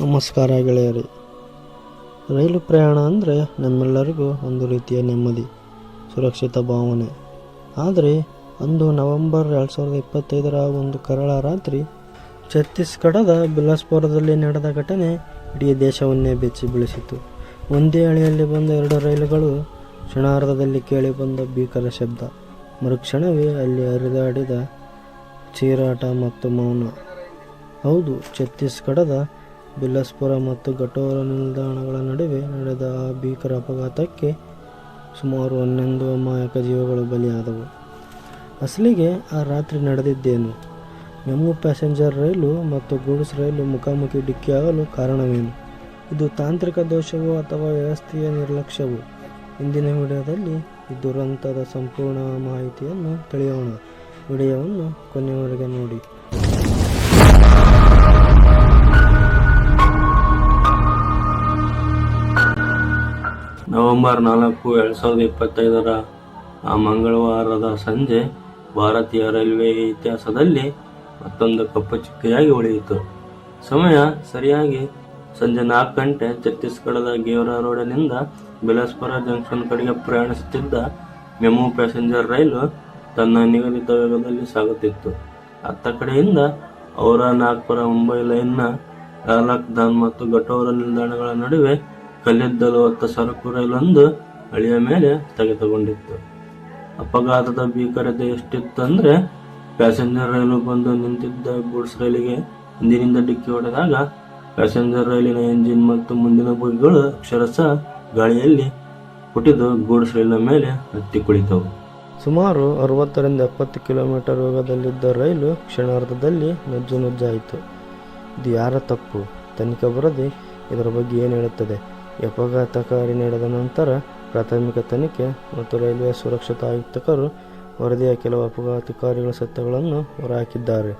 ನಮಸ್ಕಾರ ಗೆಳೆಯರಿ. ರೈಲು ಪ್ರಯಾಣ ಅಂದರೆ ನಮ್ಮೆಲ್ಲರಿಗೂ ಒಂದು ರೀತಿಯ ನೆಮ್ಮದಿ, ಸುರಕ್ಷಿತ ಭಾವನೆ. ಆದರೆ ಅಂದು ನವೆಂಬರ್ ಎರಡು ಸಾವಿರದ ಇಪ್ಪತ್ತೈದರ ಒಂದು ಕರಾಳ ರಾತ್ರಿ ಛತ್ತೀಸ್ಗಢದ ಬಿಲಾಸ್ಪುರದಲ್ಲಿ ನಡೆದ ಘಟನೆ ಇಡೀ ದೇಶವನ್ನೇ ಬೆಚ್ಚಿ ಬೀಳಿಸಿತು ಒಂದೇ ಹಳಿಯಲ್ಲಿ ಬಂದ ಎರಡು ರೈಲುಗಳು ಕ್ಷಣಾರ್ಧದಲ್ಲಿ ಕೇಳಿಬಂದ ಭೀಕರ ಶಬ್ದ. ಮರುಕ್ಷಣವೇ ಅಲ್ಲಿ ಹರಿದಾಡಿದ ಚೀರಾಟ ಮತ್ತು ಮೌನ. ಹೌದು, ಛತ್ತೀಸ್ಗಢದ ಬಿಲಾಸ್ಪುರ ಮತ್ತು ಗಟೋರ ನಿಲ್ದಾಣಗಳ ನಡುವೆ ನಡೆದ ಆ ಭೀಕರ ಅಪಘಾತಕ್ಕೆ ಸುಮಾರು ಹನ್ನೊಂದು ಅಮಾಯಕ ಜೀವಗಳು ಬಲಿಯಾದವು. ಅಸಲಿಗೆ ಆ ರಾತ್ರಿ ನಡೆದಿದ್ದೇನು? ಮೆಮು ಪ್ಯಾಸೆಂಜರ್ ರೈಲು ಮತ್ತು ಗೂಡ್ಸ್ ರೈಲು ಮುಖಾಮುಖಿ ಡಿಕ್ಕಿಯಾಗಲು ಕಾರಣವೇನು? ಇದು ತಾಂತ್ರಿಕ ದೋಷವೋ ಅಥವಾ ವ್ಯವಸ್ಥೆಯ ನಿರ್ಲಕ್ಷ್ಯವೋ? ಇಂದಿನ ವಿಡಿಯೋದಲ್ಲಿ ಈ ದುರಂತದ ಸಂಪೂರ್ಣ ಮಾಹಿತಿಯನ್ನು ತಿಳಿಯೋಣ. ವಿಡಿಯೋವನ್ನು ಕೊನೆಯವರೆಗೆ ನೋಡಿ. ನವೆಂಬರ್ ನಾಲ್ಕು ಎರಡು ಸಾವಿರದ ಇಪ್ಪತ್ತೈದರ ಮಂಗಳವಾರದ ಸಂಜೆ ಭಾರತೀಯ ರೈಲ್ವೆ ಇತಿಹಾಸದಲ್ಲಿ ಮತ್ತೊಂದು ಕಪ್ಪು ಚುಕ್ಕೆಯಾಗಿ ಉಳಿಯಿತು. ಸಮಯ ಸರಿಯಾಗಿ ಸಂಜೆ ನಾಲ್ಕು ಗಂಟೆ ಛತ್ತೀಸ್ಗಢದ ಗೇವ್ರಾ ರೋಡಿನಿಂದ ಬಿಲಾಸ್ಪುರ ಜಂಕ್ಷನ್ ಕಡೆಗೆ ಪ್ರಯಾಣಿಸುತ್ತಿದ್ದ ಮೆಮು ಪ್ಯಾಸೆಂಜರ್ ರೈಲು ತನ್ನ ನಿಗದಿತ ವೇಗದಲ್ಲಿ ಸಾಗುತ್ತಿತ್ತು. ಅತ್ತ ಕಡೆಯಿಂದ ಔರಾ ನಾಗ್ಪುರ ಮುಂಬೈ ಲೈನ್ನ ಲಾಲಕ್ದಾನ್ ಮತ್ತು ಘಟೋರ ನಿಲ್ದಾಣಗಳ ನಡುವೆ ಕಲ್ಲಿದ್ದಲು ಹೊತ್ತ ಸರಕು ರೈಲೊಂದು ಹಳಿಯ ಮೇಲೆ ಸ್ಥಗಿತಗೊಂಡಿತ್ತು ಅಪಘಾತದ ಭೀಕರತೆ ಎಷ್ಟಿತ್ತು ಅಂದ್ರೆ ಪ್ಯಾಸೆಂಜರ್ ರೈಲು ಬಂದು ನಿಂತಿದ್ದ ಗೂಡ್ಸ್ ರೈಲಿಗೆ ಹಿಂದಿನಿಂದ ಡಿಕ್ಕಿ ಹೊಡೆದಾಗ ಪ್ಯಾಸೆಂಜರ್ ರೈಲಿನ ಎಂಜಿನ್ ಮತ್ತು ಮುಂದಿನ ಬೋಗಿಗಳು ಅಕ್ಷರಸ ಗಾಳಿಯಲ್ಲಿ ಕುಟಿದು ಗೂಡ್ಸ್ ರೈಲಿನ ಮೇಲೆ ಹತ್ತಿ ಕುಳಿತವು. ಸುಮಾರು ಅರವತ್ತರಿಂದ ಎಪ್ಪತ್ತು ಕಿಲೋಮೀಟರ್ ವೇಗದಲ್ಲಿದ್ದ ರೈಲು ಕ್ಷಣಾರ್ಧದಲ್ಲಿ ನುಜ್ಜು ನುಜ್ಜಾಯಿತು. ಇದು ಯಾರ ತಪ್ಪು? ತನಿಖೆ ಬರದೆ ಇದರ ಬಗ್ಗೆ ಏನು ಹೇಳುತ್ತದೆ? ಅಪಘಾತಕಾರಿ ನಡೆದ ನಂತರ ಪ್ರಾಥಮಿಕ ತನಿಖೆ ಮತ್ತು ರೈಲ್ವೆ ಸುರಕ್ಷತಾ ಆಯುಕ್ತಕರು ವರದಿಯ ಕೆಲವು ಅಪಘಾತಕಾರಿಗಳ ಸತ್ಯಗಳನ್ನು ಹೊರಹಾಕಿದ್ದಾರೆ.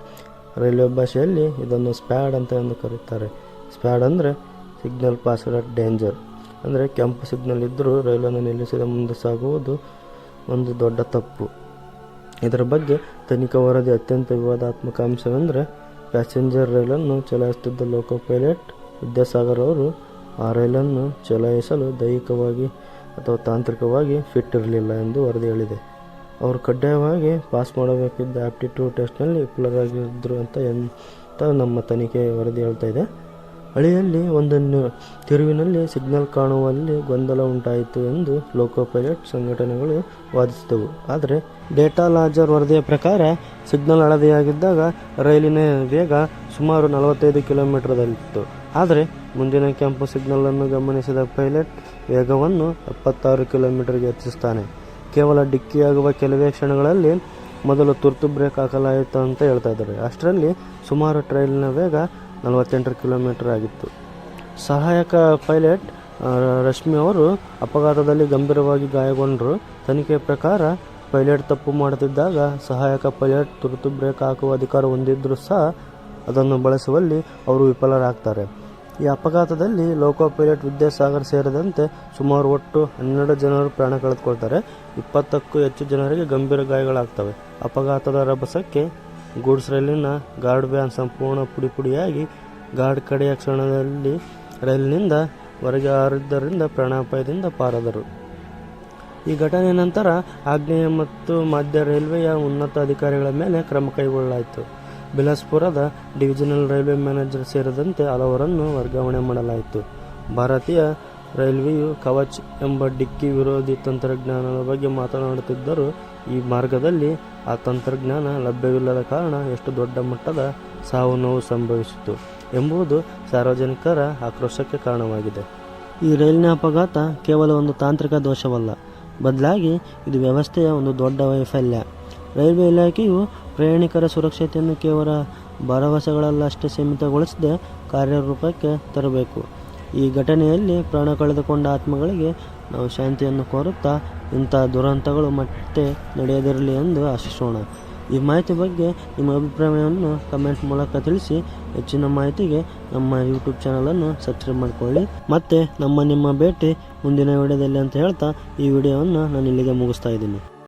ರೈಲ್ವೆ ಭಾಷೆಯಲ್ಲಿ ಇದನ್ನು ಸ್ಪ್ಯಾಡ್ ಅಂತ ಎಂದು ಕರೆಯುತ್ತಾರೆ ಸ್ಪ್ಯಾಡ್ ಅಂದರೆ ಸಿಗ್ನಲ್ ಪಾಸ್ ಅಟ್ ಡೇಂಜರ್. ಅಂದರೆ ಕೆಂಪು ಸಿಗ್ನಲ್ ಇದ್ದರೂ ರೈಲನ್ನು ನಿಲ್ಲಿಸಿದ ಮುಂದೆ ಸಾಗುವುದು ಒಂದು ದೊಡ್ಡ ತಪ್ಪು. ಇದರ ಬಗ್ಗೆ ತನಿಖಾ ವರದಿ ಅತ್ಯಂತ ವಿವಾದಾತ್ಮಕ ಅಂಶವೆಂದರೆ, ಪ್ಯಾಸೆಂಜರ್ ರೈಲನ್ನು ಚಲಾಯಿಸುತ್ತಿದ್ದ ಲೋಕೋ ಪೈಲಟ್ ವಿದ್ಯಾಸಾಗರ್ ಅವರು ಆ ರೈಲನ್ನು ಚಲಾಯಿಸಲು ದೈಹಿಕವಾಗಿ ಅಥವಾ ತಾಂತ್ರಿಕವಾಗಿ ಫಿಟ್ ಇರಲಿಲ್ಲ ಎಂದು ವರದಿ ಹೇಳಿದೆ. ಅವರು ಕಡ್ಡಾಯವಾಗಿ ಪಾಸ್ ಮಾಡಬೇಕಿದ್ದ ಆಪ್ಟಿಟ್ಯೂಡ್ ಟೆಸ್ಟ್ನಲ್ಲಿ ಆಗಿದ್ದರು ಅಂತ ಎಂತ ನಮ್ಮ ತನಿಖೆ ವರದಿ ಹೇಳ್ತಾ ಇದೆ? ಹಳಿಯಲ್ಲಿ ಒಂದನ್ನು ತಿರುವಿನಲ್ಲಿ ಸಿಗ್ನಲ್ ಕಾಣುವಲ್ಲಿ ಗೊಂದಲ ಉಂಟಾಯಿತು ಎಂದು ಲೋಕೋ ಪೈಲಟ್ ಸಂಘಟನೆಗಳು ವಾದಿಸಿದವು. ಆದರೆ ಡೇಟಾ ಲಾಜರ್ ವರದಿಯ ಪ್ರಕಾರ ಸಿಗ್ನಲ್ ಹಳದಿಯಾಗಿದ್ದಾಗ ರೈಲಿನ ವೇಗ ಸುಮಾರು ನಲವತ್ತೈದು ಕಿಲೋಮೀಟರ್ದಲ್ಲಿತ್ತು ಆದರೆ ಮುಂದಿನ ಕೆಂಪು ಸಿಗ್ನಲನ್ನು ಗಮನಿಸಿದ ಪೈಲಟ್ ವೇಗವನ್ನು ಎಪ್ಪತ್ತಾರು ಕಿಲೋಮೀಟರ್ಗೆ ಹೆಚ್ಚಿಸ್ತಾನೆ ಕೇವಲ ಡಿಕ್ಕಿಯಾಗುವ ಕೆಲವೇ ಕ್ಷಣಗಳಲ್ಲಿ ಮೊದಲು ತುರ್ತು ಬ್ರೇಕ್ ಹಾಕಲಾಯಿತು ಅಂತ ಹೇಳ್ತಾ ಇದ್ದಾರೆ. ಅಷ್ಟರಲ್ಲಿ ಸುಮಾರು ಟ್ರೈಲಿನ ವೇಗ ನಲವತ್ತೆಂಟು ಕಿಲೋಮೀಟರ್ ಆಗಿತ್ತು. ಸಹಾಯಕ ಪೈಲಟ್ ರಶ್ಮಿ ಅವರು ಅಪಘಾತದಲ್ಲಿ ಗಂಭೀರವಾಗಿ ಗಾಯಗೊಂಡರು. ತನಿಖೆ ಪ್ರಕಾರ ಪೈಲಟ್ ತಪ್ಪು ಮಾಡುತ್ತಿದ್ದಾಗ ಸಹಾಯಕ ಪೈಲಟ್ ತುರ್ತು ಬ್ರೇಕ್ ಹಾಕುವ ಅಧಿಕಾರ ಹೊಂದಿದ್ದರೂ ಸಹ ಅದನ್ನು ಬಳಸುವಲ್ಲಿ ಅವರು ವಿಫಲರಾಗ್ತಾರೆ. ಈ ಅಪಘಾತದಲ್ಲಿ ಲೋಕೋ ಪೈಲಟ್ ವಿದ್ಯಾಸಾಗರ್ ಸೇರಿದಂತೆ ಸುಮಾರು ಒಟ್ಟು ಹನ್ನೆರಡು ಜನರು ಪ್ರಾಣ ಕಳೆದುಕೊಳ್ತಾರೆ. ಇಪ್ಪತ್ತಕ್ಕೂ ಹೆಚ್ಚು ಜನರಿಗೆ ಗಂಭೀರ ಗಾಯಗಳಾಗ್ತವೆ. ಅಪಘಾತದ ರಭಸಕ್ಕೆ ಗೂಡ್ಸ್ ರೈಲಿನ ಗಾರ್ಡ್ ವ್ಯಾನ್ ಸಂಪೂರ್ಣ ಪುಡಿ ಪುಡಿಯಾಗಿ ಗಾರ್ಡ್ ಕಡೆಯ ಕ್ಷಣದಲ್ಲಿ ರೈಲಿನಿಂದ ಹೊರಗೆ ಹಾರಿದ್ದರಿಂದ ಪ್ರಾಣಾಪಾಯದಿಂದ ಪಾರಾದರು. ಈ ಘಟನೆ ನಂತರ ಆಗ್ನೇಯ ಮತ್ತು ಮಧ್ಯ ರೈಲ್ವೆಯ ಉನ್ನತ ಅಧಿಕಾರಿಗಳ ಮೇಲೆ ಕ್ರಮ ಕೈಗೊಳ್ಳಲಾಯಿತು. ಬಿಲಾಸ್ಪುರದ ಡಿವಿಷನಲ್ ರೈಲ್ವೆ ಮ್ಯಾನೇಜರ್ ಸೇರಿದಂತೆ ಹಲವರನ್ನು ವರ್ಗಾವಣೆ ಮಾಡಲಾಯಿತು. ಭಾರತೀಯ ರೈಲ್ವೆಯು ಕವಚ್ ಎಂಬ ಡಿಕ್ಕಿ ವಿರೋಧಿ ತಂತ್ರಜ್ಞಾನದ ಬಗ್ಗೆ ಮಾತನಾಡುತ್ತಿದ್ದರೂ, ಈ ಮಾರ್ಗದಲ್ಲಿ ಆ ತಂತ್ರಜ್ಞಾನ ಲಭ್ಯವಿಲ್ಲದ ಕಾರಣ ಎಷ್ಟು ದೊಡ್ಡ ಮಟ್ಟದ ಸಾವು ನೋವು ಸಂಭವಿಸಿತು ಎಂಬುದು ಸಾರ್ವಜನಿಕರ ಆಕ್ರೋಶಕ್ಕೆ ಕಾರಣವಾಗಿದೆ. ಈ ರೈಲಿನ ಅಪಘಾತ ಕೇವಲ ಒಂದು ತಾಂತ್ರಿಕ ದೋಷವಲ್ಲ, ಬದಲಾಗಿ ಇದು ವ್ಯವಸ್ಥೆಯ ಒಂದು ದೊಡ್ಡ ವೈಫಲ್ಯ. ರೈಲ್ವೆ ಇಲಾಖೆಯು ಪ್ರಯಾಣಿಕರ ಸುರಕ್ಷತೆಯನ್ನು ಕೇವಲ ಭರವಸೆಗಳಲ್ಲಷ್ಟೇ ಸೀಮಿತಗೊಳಿಸದೆ ಕಾರ್ಯರೂಪಕ್ಕೆ ತರಬೇಕು. ಈ ಘಟನೆಯಲ್ಲಿ ಪ್ರಾಣ ಕಳೆದುಕೊಂಡ ಆತ್ಮಗಳಿಗೆ ನಾವು ಶಾಂತಿಯನ್ನು ಕೋರುತ್ತಾ ಇಂಥ ದುರಂತಗಳು ಮತ್ತೆ ನಡೆಯದಿರಲಿ ಎಂದು ಆಶಿಸೋಣ. ಈ ಮಾಹಿತಿ ಬಗ್ಗೆ ನಿಮ್ಮ ಅಭಿಪ್ರಾಯವನ್ನು ಕಮೆಂಟ್ ಮೂಲಕ ತಿಳಿಸಿ. ಹೆಚ್ಚಿನ ಮಾಹಿತಿಗೆ ನಮ್ಮ ಯೂಟ್ಯೂಬ್ ಚಾನಲನ್ನು ಸಬ್ಸ್ಕ್ರೈಬ್ ಮಾಡಿಕೊಳ್ಳಿ. ಮತ್ತು ನಮ್ಮ ನಿಮ್ಮ ಭೇಟಿ ಮುಂದಿನ ವಿಡಿಯೋದಲ್ಲಿ ಅಂತ ಹೇಳ್ತಾ ಈ ವಿಡಿಯೋವನ್ನು ನಾನು ಇಲ್ಲಿಗೆ ಮುಗಿಸ್ತಾ ಇದ್ದೀನಿ.